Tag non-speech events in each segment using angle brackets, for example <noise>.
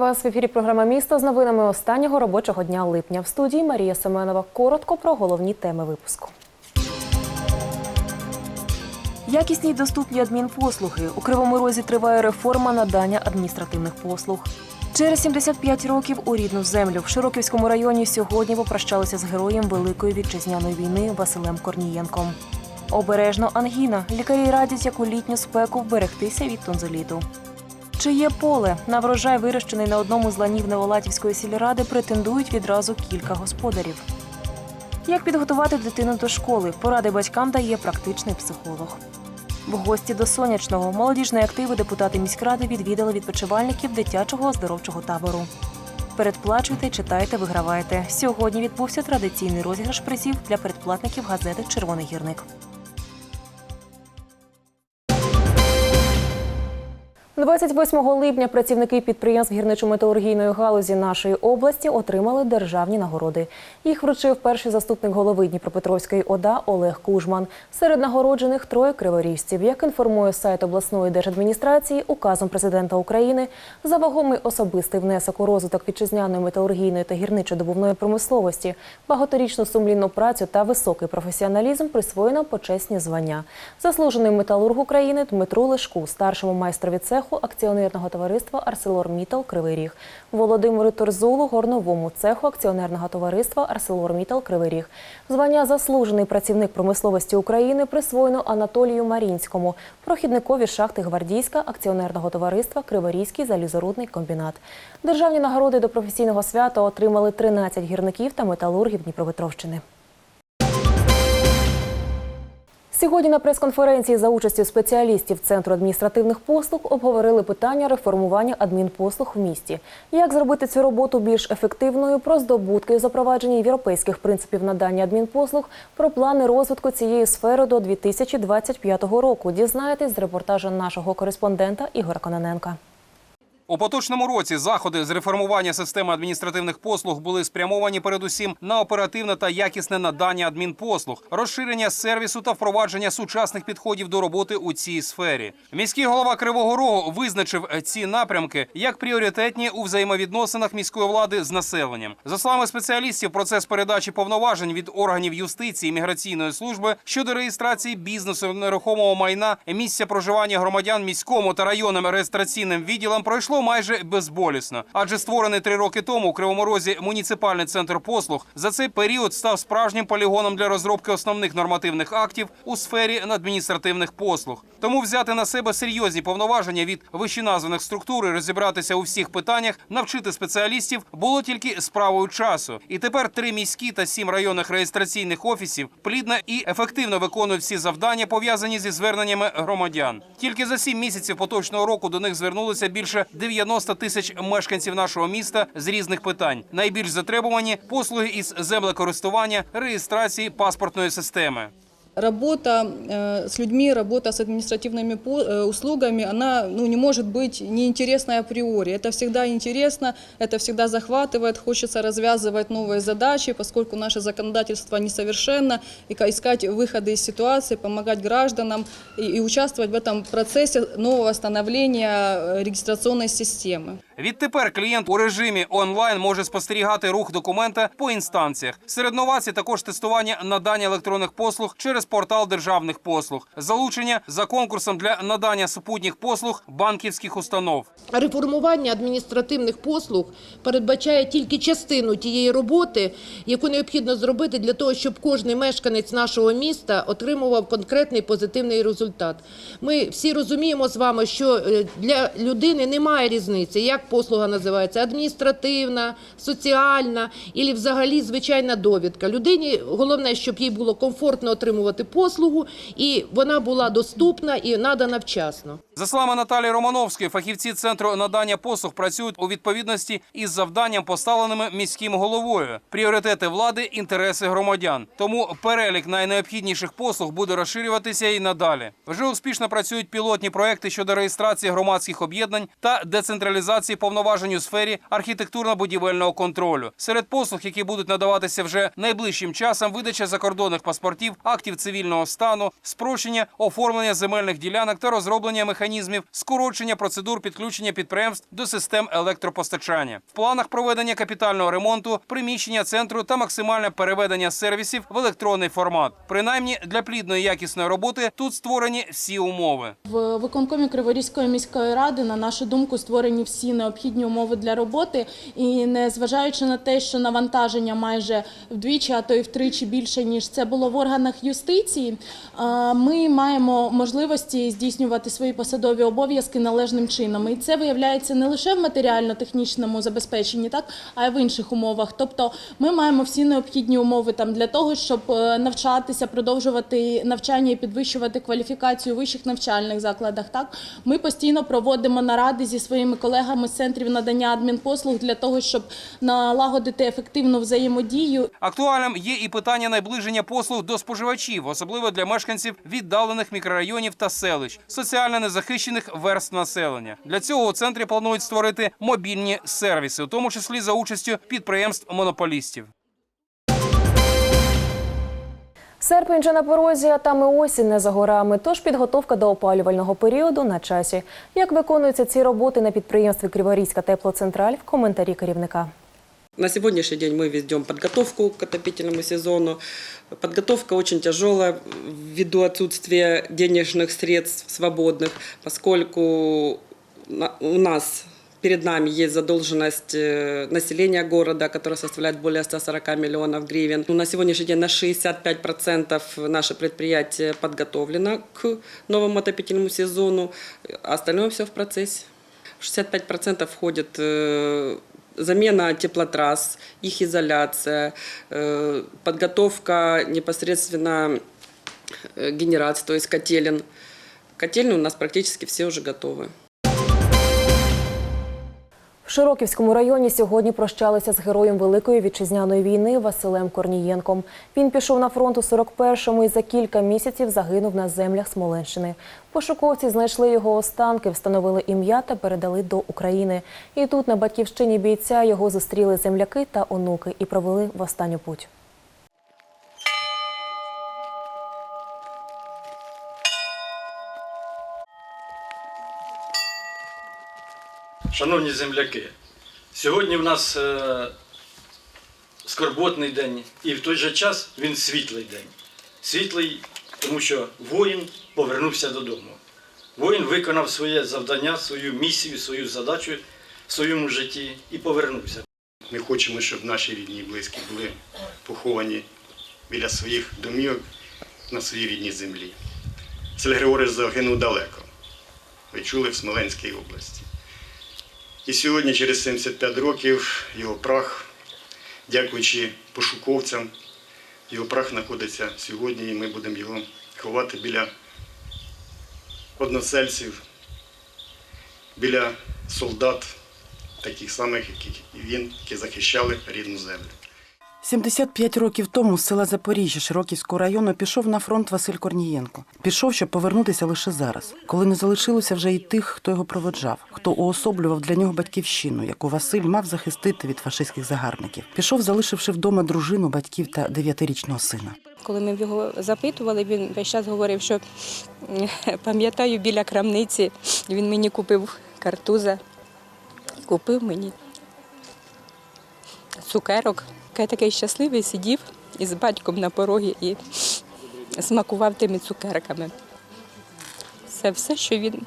Вас в ефірі. Програма місто з новинами останнього робочого дня липня. В студії Марія Семенова. Коротко про головні теми випуску. Якісні й доступні адмінпослуги. У Кривому Розі триває реформа надання адміністративних послуг. Через 75 років у рідну землю в Широківському районі сьогодні попрощалися з героєм Великої вітчизняної війни Василем Корнієнком. Обережно ангіна. Лікарі радять, як у літню спеку вберегтися від тонзиліту. Чи є поле? На врожай, вирощений на одному з ланів Неволатівської сільради, претендують відразу кілька господарів. Як підготувати дитину до школи? Поради батькам дає практичний психолог. В гості до сонячного молодіжні активи депутати міськради відвідали відпочивальників дитячого оздоровчого табору. Передплачуйте, читайте, вигравайте. Сьогодні відбувся традиційний розіграш призів для передплатників газети Червоний гірник. 28 липня працівники підприємств гірничо-металургійної галузі нашої області отримали державні нагороди. Їх вручив перший заступник голови Дніпропетровської ОДА Олег Кужман. Серед нагороджених троє криворіжців. Як інформує сайт обласної держадміністрації, указом президента України за вагомий особистий внесок у розвиток вітчизняної металургійної та гірничо-добувної промисловості, багаторічну сумлінну працю та високий професіоналізм присвоєно почесні звання. Заслужений металург України Дмитру Лешку, старшому майстрові цеху акціонерного товариства Арселор Мітал Кривий Ріг, Володимиру Торзулу, горновому цеху акціонерного товариства Арселор Мітал Кривий Ріг. Звання заслужений працівник промисловості України присвоєно Анатолію Марінському, прохідникові шахти Гвардійська акціонерного товариства Криворізький залізорудний комбінат. Державні нагороди до професійного свята отримали 13 гірників та металургів Дніпропетровщини. Сьогодні на прес-конференції за участю спеціалістів Центру адміністративних послуг обговорили питання реформування адмінпослуг в місті. Як зробити цю роботу більш ефективною, про здобутки запровадження європейських принципів надання адмінпослуг, про плани розвитку цієї сфери до 2025 року. Дізнаєтесь з репортажу нашого кореспондента Ігора Кононенка. У поточному році заходи з реформування системи адміністративних послуг були спрямовані передусім на оперативне та якісне надання адмінпослуг, розширення сервісу та впровадження сучасних підходів до роботи у цій сфері. Міський голова Кривого Рогу визначив ці напрямки як пріоритетні у взаємовідносинах міської влади з населенням. За словами спеціалістів, процес передачі повноважень від органів юстиції міграційної служби щодо реєстрації бізнесу нерухомого майна місця проживання громадян міському та районним реєстраційним відділам пройшло майже безболісно, адже створений три роки тому у Кривому Розі муніципальний центр послуг за цей період став справжнім полігоном для розробки основних нормативних актів у сфері адміністративних послуг. Тому взяти на себе серйозні повноваження від вищеназваних структур і розібратися у всіх питаннях, навчити спеціалістів було тільки справою часу. І тепер три міські та сім районних реєстраційних офісів плідно і ефективно виконують всі завдання, пов'язані зі зверненнями громадян. Тільки за сім місяців поточного року до них звернулося більше 90 тисяч мешканців нашого міста з різних питань. Найбільш затребувані послуги із землекористування, реєстрації паспортної системи Работа э, с людьми, работа с административными по- э, услугами, она ну, не может быть неинтересной априори. Это всегда интересно, это всегда захватывает, хочется развязывать новые задачи, поскольку наше законодательство несовершенно, и ка- искать выходы из ситуации, помогать гражданам и, и участвовать в этом процессе нового становления э, регистрационной системы. Відтепер клієнт у режимі онлайн може спостерігати рух документа по інстанціях. Серед новацій також тестування надання електронних послуг через портал державних послуг, залучення за конкурсом для надання супутніх послуг банківських установ. Реформування адміністративних послуг передбачає тільки частину тієї роботи, яку необхідно зробити для того, щоб кожен мешканець нашого міста отримував конкретний позитивний результат. Ми всі розуміємо з вами, що е, для людини немає різниці, як послуга називається адміністративна, соціальна і взагалі звичайна довідка. Людині головне, щоб їй було комфортно отримувати послугу, і вона була доступна і надана вчасно. За словами Наталії Романовської, фахівці центру надання послуг працюють у відповідності із завданням, поставленими міським головою. Пріоритети влади, інтереси громадян. Тому перелік найнеобхідніших послуг буде розширюватися і надалі. Вже успішно працюють пілотні проекти щодо реєстрації громадських об'єднань та децентралізації повноважень у сфері архітектурно-будівельного контролю. Серед послуг, які будуть надаватися вже найближчим часом, видача закордонних паспортів, актів цивільного стану, спрощення, оформлення земельних ділянок та розроблення механізмів скорочення процедур підключення підприємств до систем електропостачання. В планах проведення капітального ремонту, приміщення центру та максимальне переведення сервісів в електронний формат. Принаймні для плідної якісної роботи тут створені всі умови. В виконкомі Криворізької міської ради, на нашу думку, створені всі необхідні умови для роботи. І незважаючи на те, що навантаження майже вдвічі, а то й втричі більше ніж це було в органах юстиції, ми маємо можливості здійснювати свої посадові обов'язки належним чином. І це виявляється не лише в матеріально-технічному забезпеченні, так а й в інших умовах. Тобто, ми маємо всі необхідні умови там для того, щоб е, навчатися, продовжувати навчання і підвищувати кваліфікацію у вищих навчальних закладах. Так ми постійно проводимо наради зі своїми колегами центрів надання адмінпослуг для того, щоб налагодити ефективну взаємодію Актуальним є і питання наближення послуг до споживачів, особливо для мешканців віддалених мікрорайонів та селищ, соціально незахищених верств населення. Для цього у центрі планують створити мобільні сервіси, у тому числі за участю підприємств-монополістів. Серпень вже на порозі, а там і осінь не за горами. Тож підготовка до опалювального періоду на часі. Як виконуються ці роботи на підприємстві Криворізька теплоцентраль в коментарі керівника. На сегодняшний день мы ведем подготовку к отопительному сезону. Подготовка очень тяжелая ввиду отсутствия денежных средств свободных, поскольку на- у нас перед нами есть задолженность э, населения города, которая составляет более 140 миллионов гривен. Ну, На сегодняшний день на 65% наше предприятие подготовлено к новому отопительному сезону, остальное все в процессе. В 65% входит э, замена теплотрасс, их изоляция, э, подготовка непосредственно генерации, то есть котелен. Котельные у нас практически все уже готовы. Широківському районі сьогодні прощалися з героєм Великої вітчизняної війни Василем Корнієнком. Він пішов на фронт у 41-му і за кілька місяців загинув на землях Смоленщини. Пошуковці знайшли його останки, встановили ім'я та передали до України. І тут, на батьківщині бійця, його зустріли земляки та онуки і провели в останню путь. Шановні земляки, сьогодні в нас е, скорботний день, і в той же час він світлий день. Світлий, тому що воїн повернувся додому. Воїн виконав своє завдання, свою місію, свою задачу в своєму житті і повернувся. Ми хочемо, щоб наші рідні і близькі були поховані біля своїх домівок на своїй рідній землі. Василь Григорович загинув далеко. Ви чули в Смоленській області. І сьогодні, через 75 років, його прах, дякуючи пошуковцям, його прах знаходиться сьогодні, і ми будемо його ховати біля односельців, біля солдат, таких самих, як і він, які захищали рідну землю. 75 років тому з села Запоріжжя Широківського району пішов на фронт Василь Корнієнко. Пішов, щоб повернутися лише зараз, коли не залишилося вже й тих, хто його проводжав, хто уособлював для нього батьківщину, яку Василь мав захистити від фашистських загарбників. Пішов, залишивши вдома дружину, батьків та дев'ятирічного сина. Коли ми його запитували, він весь час говорив, що пам'ятаю біля крамниці, він мені купив картуза, купив мені цукерок. Я такий щасливий сидів із батьком на порогі і смакував тими цукерками. Це все, що він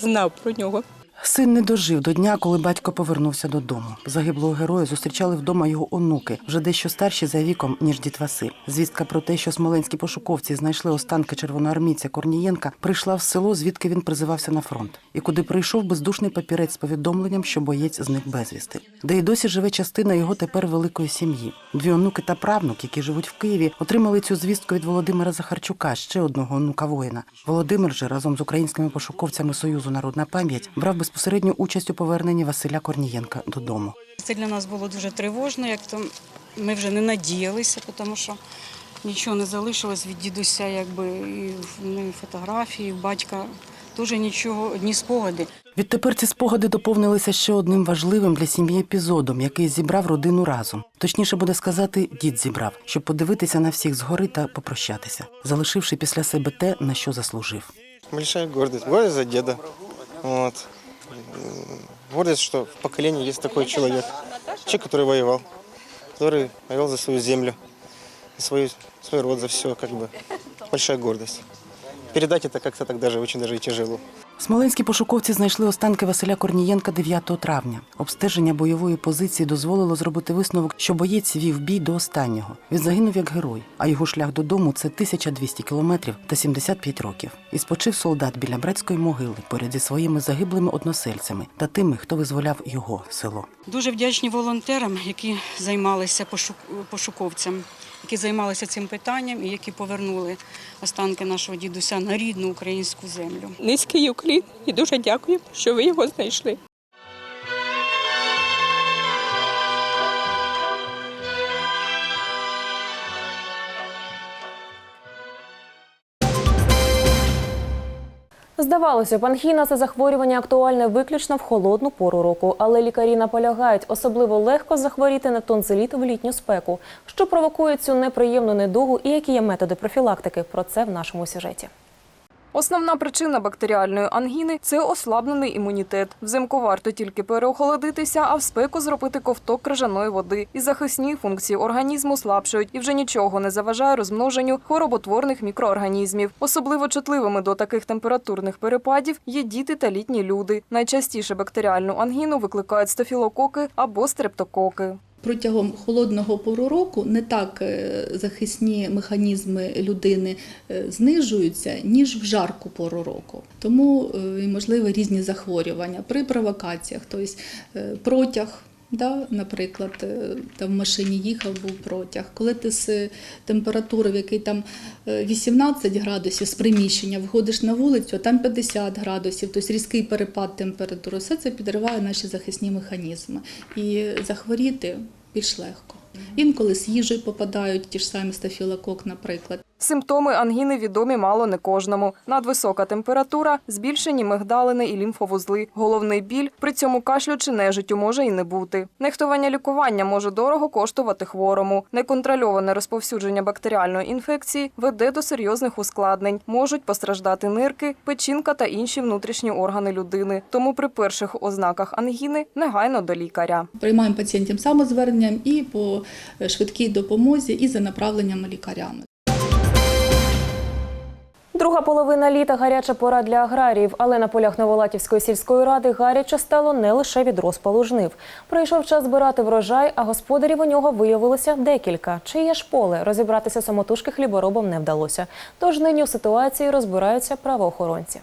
знав про нього. Син не дожив до дня, коли батько повернувся додому. Загиблого героя зустрічали вдома його онуки, вже дещо старші за віком, ніж дід Василь. Звістка про те, що смоленські пошуковці знайшли останки червоноармійця Корнієнка, прийшла в село, звідки він призивався на фронт, і куди прийшов бездушний папірець з повідомленням, що боєць зник безвісти. Де й досі живе частина його тепер великої сім'ї. Дві онуки та правнук, які живуть в Києві, отримали цю звістку від Володимира Захарчука, ще одного онука воїна. Володимир же разом з українськими пошуковцями Союзу Народна пам'ять брав безпосередню участь у поверненні Василя Корнієнка додому. Це для нас було дуже тривожно, як то ми вже не надіялися, тому що нічого не залишилось від дідуся, якби і в- ну, і фотографії, і батька теж нічого, одні спогади. Відтепер ці спогади доповнилися ще одним важливим для сім'ї епізодом, який зібрав родину разом. Точніше буде сказати, дід зібрав, щоб подивитися на всіх згори та попрощатися, залишивши після себе те, на що заслужив. Большая гордость. Гордость за деда. Вот. Гордость, что в поколении есть такой человек. Человек, который воевал. Который воевал за свою землю, за свою, свой род, за все, как бы. Большая гордость. Передать это как-то так даже очень даже и тяжело. Смоленські пошуковці знайшли останки Василя Корнієнка 9 травня. Обстеження бойової позиції дозволило зробити висновок, що боєць вів бій до останнього. Він загинув як герой, а його шлях додому це 1200 кілометрів та 75 років. І спочив солдат біля братської могили поряд зі своїми загиблими односельцями та тими, хто визволяв його село. Дуже вдячні волонтерам, які займалися пошук... пошуковцям, які займалися цим питанням і які повернули останки нашого дідуся на рідну українську землю. Низький уклін і дуже дякую, що ви його знайшли. Здавалося панхіна – це захворювання актуальне виключно в холодну пору року, але лікарі наполягають, особливо легко захворіти на тонзиліт в літню спеку. Що провокує цю неприємну недугу і які є методи профілактики? Про це в нашому сюжеті. Основна причина бактеріальної ангіни це ослаблений імунітет. Взимку варто тільки переохолодитися, а в спеку зробити ковток крижаної води. І захисні функції організму слабшають, і вже нічого не заважає розмноженню хвороботворних мікроорганізмів. Особливо чутливими до таких температурних перепадів є діти та літні люди. Найчастіше бактеріальну ангіну викликають стафілококи або стрептококи. Протягом холодного пору року не так е, захисні механізми людини е, знижуються, ніж в жарку пору року. Тому е, можливі різні захворювання при провокаціях, тобто протяг. Да, наприклад, е, там в машині їхав, був протяг. Коли ти з е, температури, в якій там е, 18 градусів з приміщення, виходиш на вулицю, а там 50 градусів, тобто різкий перепад температури, все це підриває наші захисні механізми. І захворіти більш легко. Інколи з їжею попадають ті ж самі стафілокок, наприклад. Симптоми ангіни відомі мало не кожному. Надвисока температура, збільшені мигдалини і лімфовузли, головний біль, при цьому кашлю чи нежиттю може і не бути. Нехтування лікування може дорого коштувати хворому. Неконтрольоване розповсюдження бактеріальної інфекції веде до серйозних ускладнень. Можуть постраждати нирки, печінка та інші внутрішні органи людини. Тому при перших ознаках ангіни негайно до лікаря. Приймаємо пацієнтів самозверненням і по швидкій допомозі, і за направленням лікарями. Друга половина літа гаряча пора для аграріїв, але на полях Новолатівської сільської ради гаряче стало не лише від розпалу жнив. Прийшов час збирати врожай, а господарів у нього виявилося декілька. Чиє ж поле розібратися самотужки хліборобом не вдалося. Тож нині у ситуації розбираються правоохоронці.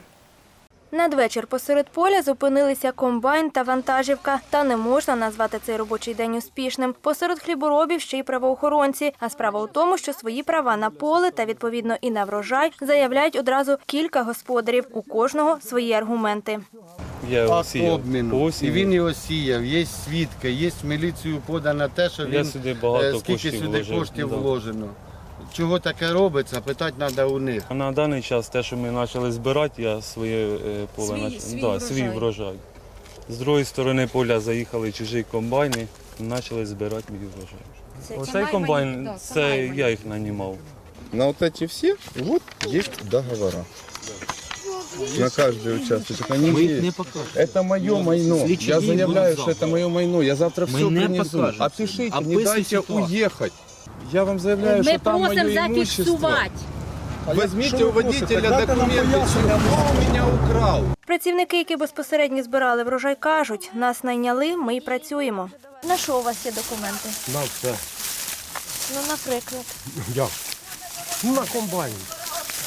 Надвечір посеред поля зупинилися комбайн та вантажівка. Та не можна назвати цей робочий день успішним. Посеред хліборобів ще й правоохоронці. А справа у тому, що свої права на поле та відповідно і на врожай заявляють одразу кілька господарів. У кожного свої аргументи. Я осіяв. І він його сіяв, є свідки, є в міліцію подано те, що Я він сюди багато е, скільки коштів сюди вложив, коштів да. вложено Чого таке робиться, питати треба у них. А на даний час те, що ми почали збирати, я своє е, поле Свій- нач- свій да, врожай. свій врожай. З другої сторони поля заїхали чужі комбайни, почали збирати мій врожай. Оцей комбайн, це я їх нанімав. На вот эти все вот есть договора. На каждый участок. Они Ми їх есть. не покажемо. Это мое майно. Слідчі Я дії заявляю, будуть что это мое майно. Я завтра Мы все не принесу. покажем. Опишите, не Описуй дайте ситуацию. уехать. Я вам заявляю, что там мое имущество. Возьмите у водителя документы, что он у меня украл. Працівники, які безпосередньо збирали врожай, кажуть, нас найняли, ми й працюємо. На що у вас є документи? На все. Ну, наприклад, <laughs> Як? Ну на комбайні.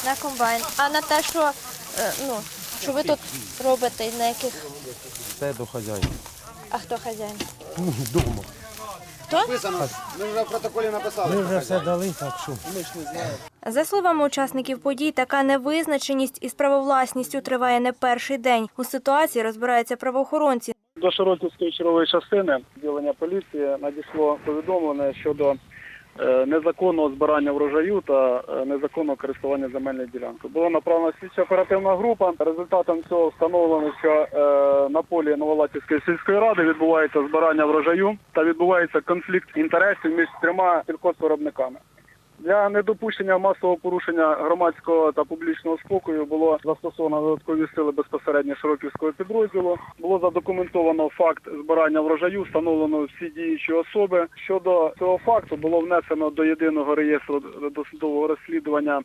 на комбайн. А на те, що е, ну що ви тут робите, і на яких Це до хазяїна. а хто хазяїн? Дома. Хто? Ми вже все дали, так що. За словами учасників подій, така невизначеність із правовласністю триває не перший день. У ситуації розбираються правоохоронці. До Широтівської чергової частини відділення поліції надійшло повідомлення щодо незаконного збирання врожаю та е, незаконного користування земельною ділянкою. Була направлена слідча оперативна група. Результатом цього встановлено, що е, на полі Новолатівської сільської ради відбувається збирання врожаю та відбувається конфлікт інтересів між трьома сільхозвиробниками. Для недопущення масового порушення громадського та публічного спокою було застосовано додаткові сили безпосередньо Широківського підрозділу. Було задокументовано факт збирання врожаю, встановлено всі діючі особи. Щодо цього факту було внесено до єдиного реєстру досудового розслідування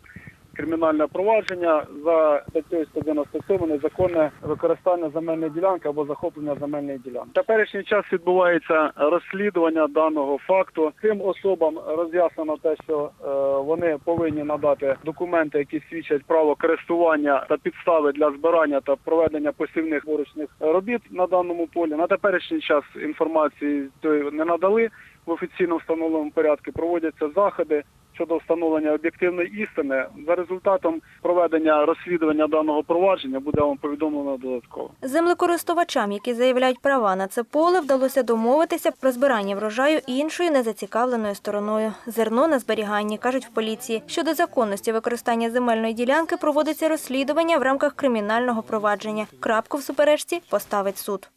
кримінальне провадження за статтею 197 незаконне використання земельної ділянки або захоплення земельної ділянки. Теперішній час відбувається розслідування даного факту. Цим особам роз'яснено те, що е, вони повинні надати документи, які свідчать право користування та підстави для збирання та проведення посівних борочних робіт на даному полі. На теперішній час інформації не надали в офіційно встановленому порядку. Проводяться заходи щодо встановлення об'єктивної істини. За результатом проведення розслідування даного провадження буде вам повідомлено додатково. Землекористувачам, які заявляють права на це поле, вдалося домовитися про збирання врожаю іншою незацікавленою стороною. Зерно на зберіганні, кажуть в поліції. Щодо законності використання земельної ділянки проводиться розслідування в рамках кримінального провадження. Крапку в суперечці поставить суд.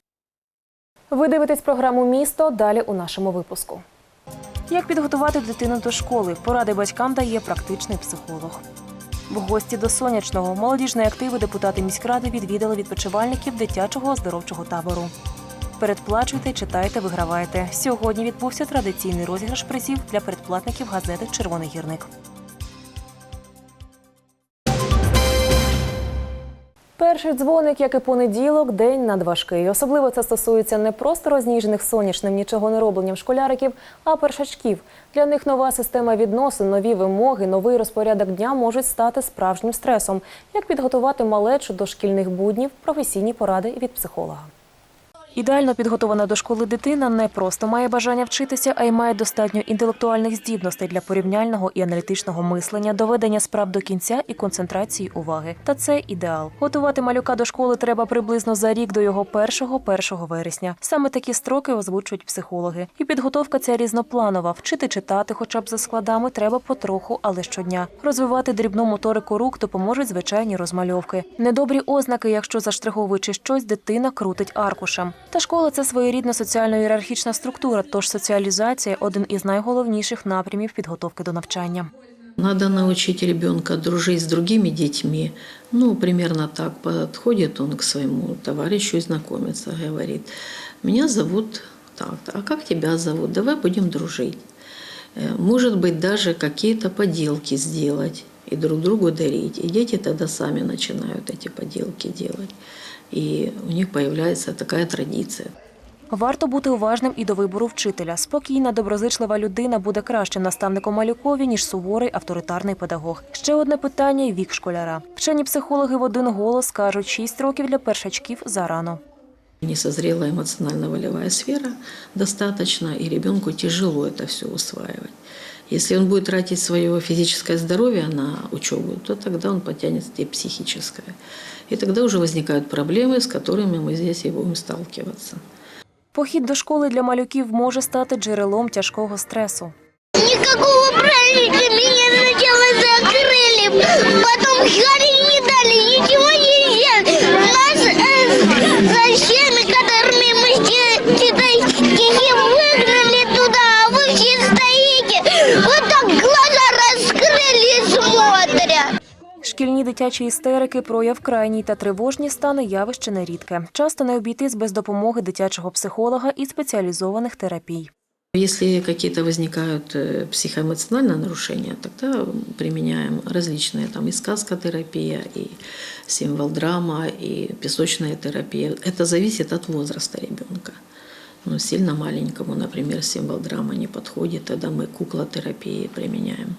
Ви дивитесь програму Місто далі у нашому випуску. Як підготувати дитину до школи? Поради батькам дає практичний психолог. В гості до сонячного молодіжні активи депутати міськради відвідали відпочивальників дитячого оздоровчого табору. Передплачуйте, читайте, вигравайте. Сьогодні відбувся традиційний розіграш призів для передплатників газети Червоний гірник. Перший дзвоник, як і понеділок, день надважкий. Особливо це стосується не просто розніжених сонячним нічого не робленням школяриків, а першачків. Для них нова система відносин, нові вимоги, новий розпорядок дня можуть стати справжнім стресом. Як підготувати малечу до шкільних буднів, професійні поради від психолога. Ідеально підготована до школи дитина не просто має бажання вчитися, а й має достатньо інтелектуальних здібностей для порівняльного і аналітичного мислення, доведення справ до кінця і концентрації уваги. Та це ідеал. Готувати малюка до школи треба приблизно за рік до його першого 1 вересня. Саме такі строки озвучують психологи. І підготовка ця різнопланова. Вчити читати, хоча б за складами, треба потроху, але щодня. Розвивати дрібну моторику рук допоможуть звичайні розмальовки. Недобрі ознаки, якщо заштриховуючи щось, дитина крутить аркушем. Та школа це своєрідна соціально-ієрархічна структура, тож соціалізація один із найголовніших напрямів підготовки до навчання. Надо научить ребенка дружить с другими детьми. Ну, примерно так подходит он к своему товарищу и знакомится, говорит, меня зовут так, а как тебя зовут? Давай будем дружить. Э, Может быть, даже какие-то поделки сделать и друг другу дарить. И дети тогда сами начинают эти поделки делать. И у них появляется такая традиция. Варто бути уважним і до вибору вчителя. Спокійна, доброзичлива людина буде кращим наставником малюкові, ніж суворий авторитарний педагог. Ще одне питання – вік школяра. Вчені психологи в один голос кажуть, 6 років для першачків зарано. Не созрела эмоционально-волевая сфера достаточно, и ребенку тяжело это все усваивать. Если он будет тратить свое физическое здоровье на учебу, то тогда он потянет и психическое. И тогда уже возникают проблемы, с которыми мы здесь и будем сталкиваться. Похід до школи для малюків може стати джерелом тяжкого стресу. Никакого праздника меня сначала закрыли, потом Харри не дали, ничего нельзя. Нас э, за всеми, которыми мы читали дитячі істерики, прояв крайній та тривожні стани явище нерідке. Часто не обійтись без допомоги дитячого психолога і спеціалізованих терапій. Если какие-то возникают э, психоэмоциональные нарушения, тогда применяем различные, там и сказкотерапия, и символ-драма, и песочная терапия. Это зависит от возраста ребенка. Но сильно маленькому, например, символ-драма не подходит, тогда мы куклотерапии применяем.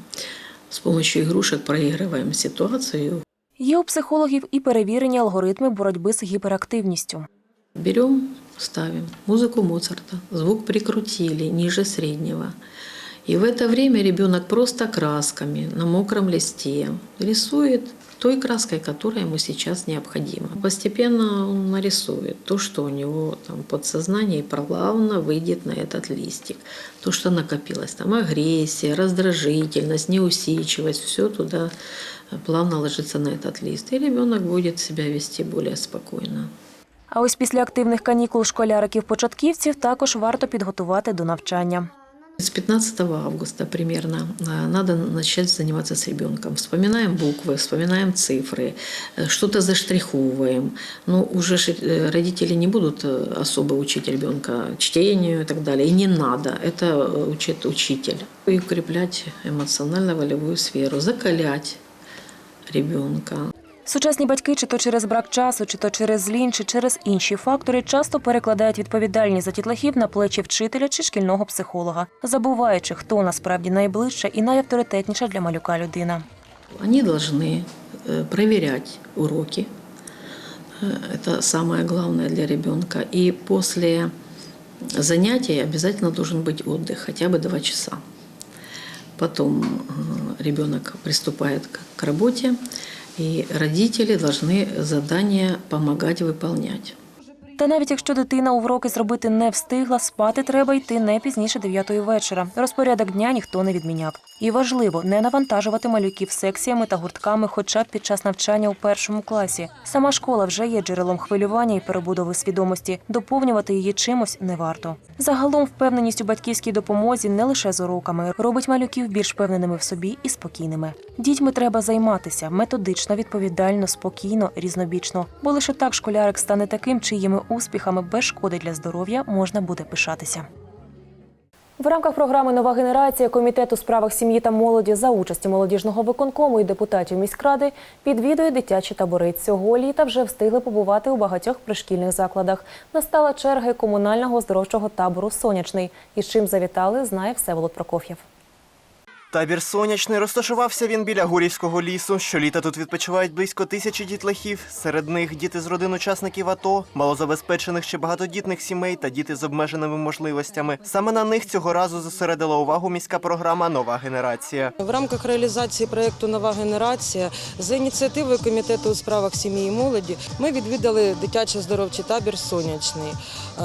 С помощью игрушек проигрываем ситуацию. Є у психологів і перевірені алгоритми боротьби з гіперактивністю. Беремо, ставимо музику Моцарта, звук прикрутили ніже среднего. И в это время ребенок просто красками на мокром листе рисует той краской, которая ему сейчас необходима. Постепенно он нарисует то, что у него там подсознание и плавно выйдет на этот листик. То, что накопилось, там агрессия, раздражительность, неусидчивость, все туда плавно ложится на этот лист. И ребенок будет себя вести более спокойно. А ось після активних канікул школяриків-початківців також варто підготувати до навчання. С 15 августа примерно а, надо начать заниматься с ребенком. Вспоминаем буквы, вспоминаем цифры, э, что-то заштриховываем. Но уже ж, э, родители не будут э, особо учить ребенка чтению и так далее. И не надо. Это учит учитель. И укреплять эмоционально-волевую сферу, закалять ребенка. Сучасні батьки, чи то через брак часу, чи то через лінь, чи через інші фактори, часто перекладають відповідальність за дітлахів на плечі вчителя чи шкільного психолога, забуваючи, хто насправді найближча і найавторитетніша для малюка людина. Они должны э, проверять уроки. Э, Это самое главное для ребенка. И после занятий обязательно должен быть отдых, хотя бы два часа. Потом э, ребенок приступает к- к работе, и родители должны задания помогать выполнять. Та навіть якщо дитина уроки зробити не встигла, спати треба йти не пізніше 9 вечора. Розпорядок дня ніхто не відміняв. І важливо не навантажувати малюків секціями та гуртками, хоча б під час навчання у першому класі. Сама школа вже є джерелом хвилювання і перебудови свідомості. Доповнювати її чимось не варто. Загалом впевненість у батьківській допомозі не лише з уроками робить малюків більш впевненими в собі і спокійними. Дітьми треба займатися методично, відповідально, спокійно, різнобічно, бо лише так школярик стане таким, чиїми успіхами без шкоди для здоров'я можна буде пишатися. В рамках програми Нова генерація комітет у справах сім'ї та молоді за участі молодіжного виконкому і депутатів міськради підвідує дитячі табори. Цього літа вже встигли побувати у багатьох пришкільних закладах. Настала черга комунального оздоровчого табору Сонячний. І чим завітали, знає Всеволод Прокоф'єв. Табір сонячний розташувався він біля Гурівського лісу. Щоліта тут відпочивають близько тисячі дітлахів. Серед них діти з родин учасників АТО, малозабезпечених чи багатодітних сімей та діти з обмеженими можливостями. Саме на них цього разу зосередила увагу міська програма Нова генерація. В рамках реалізації проєкту Нова генерація за ініціативою комітету у справах сім'ї і молоді ми відвідали дитячо здоровчий табір Сонячний. Е,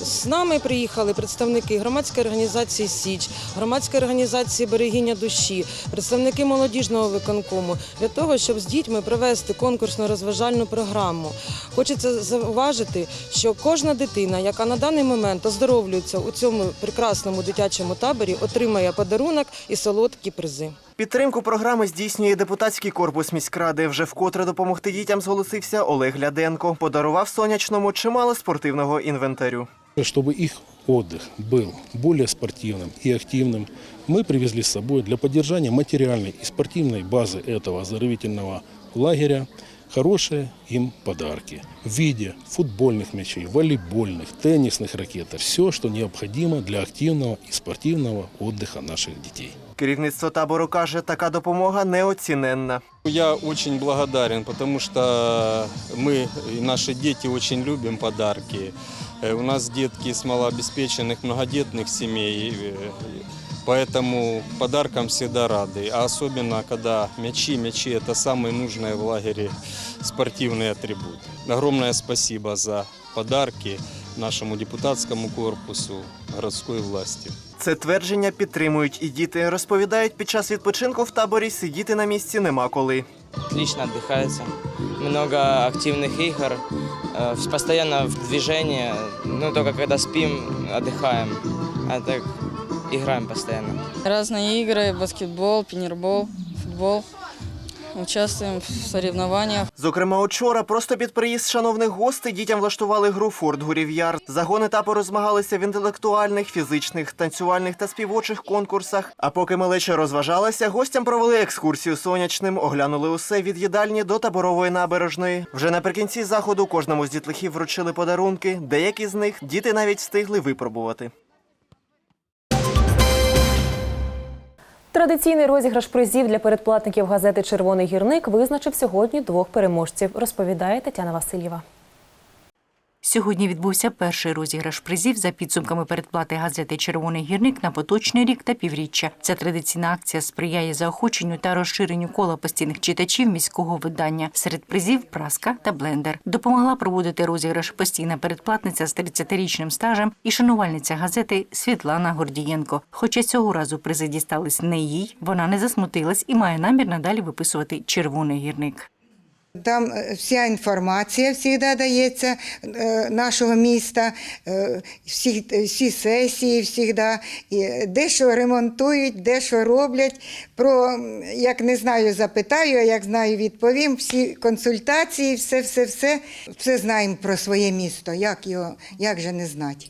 З нами приїхали представники громадської організації Січ, громадської організації Берегиня душі, представники молодіжного виконкому для того, щоб з дітьми провести конкурсно-розважальну програму. Хочеться зауважити, що кожна дитина, яка на даний момент оздоровлюється у цьому прекрасному дитячому таборі, отримає подарунок і солодкі призи. Підтримку програми здійснює депутатський корпус міськради. Вже вкотре допомогти дітям зголосився Олег Ляденко. Подарував сонячному чимало спортивного інвентарю. Чтобы их отдых был более спортивным и активным, мы привезли с собой для поддержания материальной и спортивной базы этого оздоровительного лагеря хорошие им подарки в виде футбольных мячей, волейбольных, теннисных ракеток. Все, что необходимо для активного и спортивного отдыха наших детей. Керівництво табору каже, така допомога неоціненна. Я очень благодарен, потому что мы и наши дети очень любим подарки. Э, У нас детки с малообеспеченных многодетных семей, э, поэтому подаркам всегда рады. А особенно, когда мячи, мячи – это самый нужный в лагере спортивный атрибут. Огромное спасибо за подарки нашему депутатскому корпусу, городской власти. Це твердження підтримують і діти. Розповідають, під час відпочинку в таборі сидіти на місці нема коли. Отлично отдыхается. Много активных игр, э, постоянно в движении. Ну, только когда спим, отдыхаем. А так играем постоянно. Разные игры, баскетбол, пинербол, футбол. Участвуем в соревнованиях. Зокрема, учора просто під приїзд шановних гостей дітям влаштували гру Форт Гурів'яр. Загони табору змагалися в інтелектуальних, фізичних, танцювальних та співочих конкурсах. А поки малеча розважалася, гостям провели екскурсію сонячним, оглянули усе від їдальні до таборової набережної. Вже наприкінці заходу кожному з дітлахів вручили подарунки. Деякі з них діти навіть встигли випробувати. Традиційний розіграш призів для передплатників газети Червоний гірник визначив сьогодні двох переможців, розповідає Тетяна Васильєва. Сьогодні відбувся перший розіграш призів за підсумками передплати газети Червоний гірник на поточний рік та півріччя. Ця традиційна акція сприяє заохоченню та розширенню кола постійних читачів міського видання. Серед призів праска та блендер. Допомогла проводити розіграш постійна передплатниця з 30-річним стажем і шанувальниця газети Світлана Гордієнко. Хоча цього разу призи дістались не їй, вона не засмутилась і має намір надалі виписувати червоний гірник. Там е, вся інформація завжди дається е, нашого міста, е, всі, всі сесії завжди, де що ремонтують, де що роблять. Про, як не знаю, запитаю, а як знаю, відповім. Всі консультації, все, все, все, все знаємо про своє місто. Як його, як же не знати.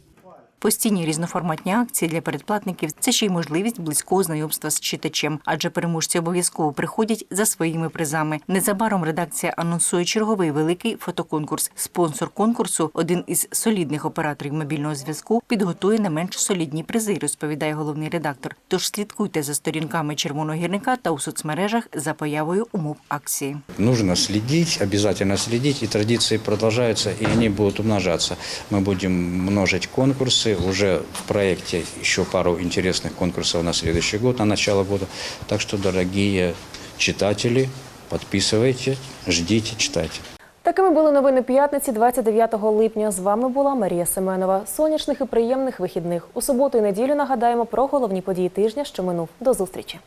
Постійні різноформатні акції для передплатників це ще й можливість близького знайомства з читачем, адже переможці обов'язково приходять за своїми призами. Незабаром редакція анонсує черговий великий фотоконкурс. Спонсор конкурсу, один із солідних операторів мобільного зв'язку, підготує не менш солідні призи, розповідає головний редактор. Тож слідкуйте за сторінками червоного гірника та у соцмережах за появою умов акції. Нужно следить, обязательно следить, и традиции продолжаются, и они будут умножаться. Мы будем множить конкурсы, уже в проекте еще пару интересных конкурсов на следующий год, на начало года. Так что, дорогие читатели, подписывайте, ждите, читайте. Такими були новини п'ятниці 29 липня. З вами була Марія Семенова. Сонячних і приємних вихідних. У суботу і неділю нагадаємо про головні події тижня, що минув. До зустрічі.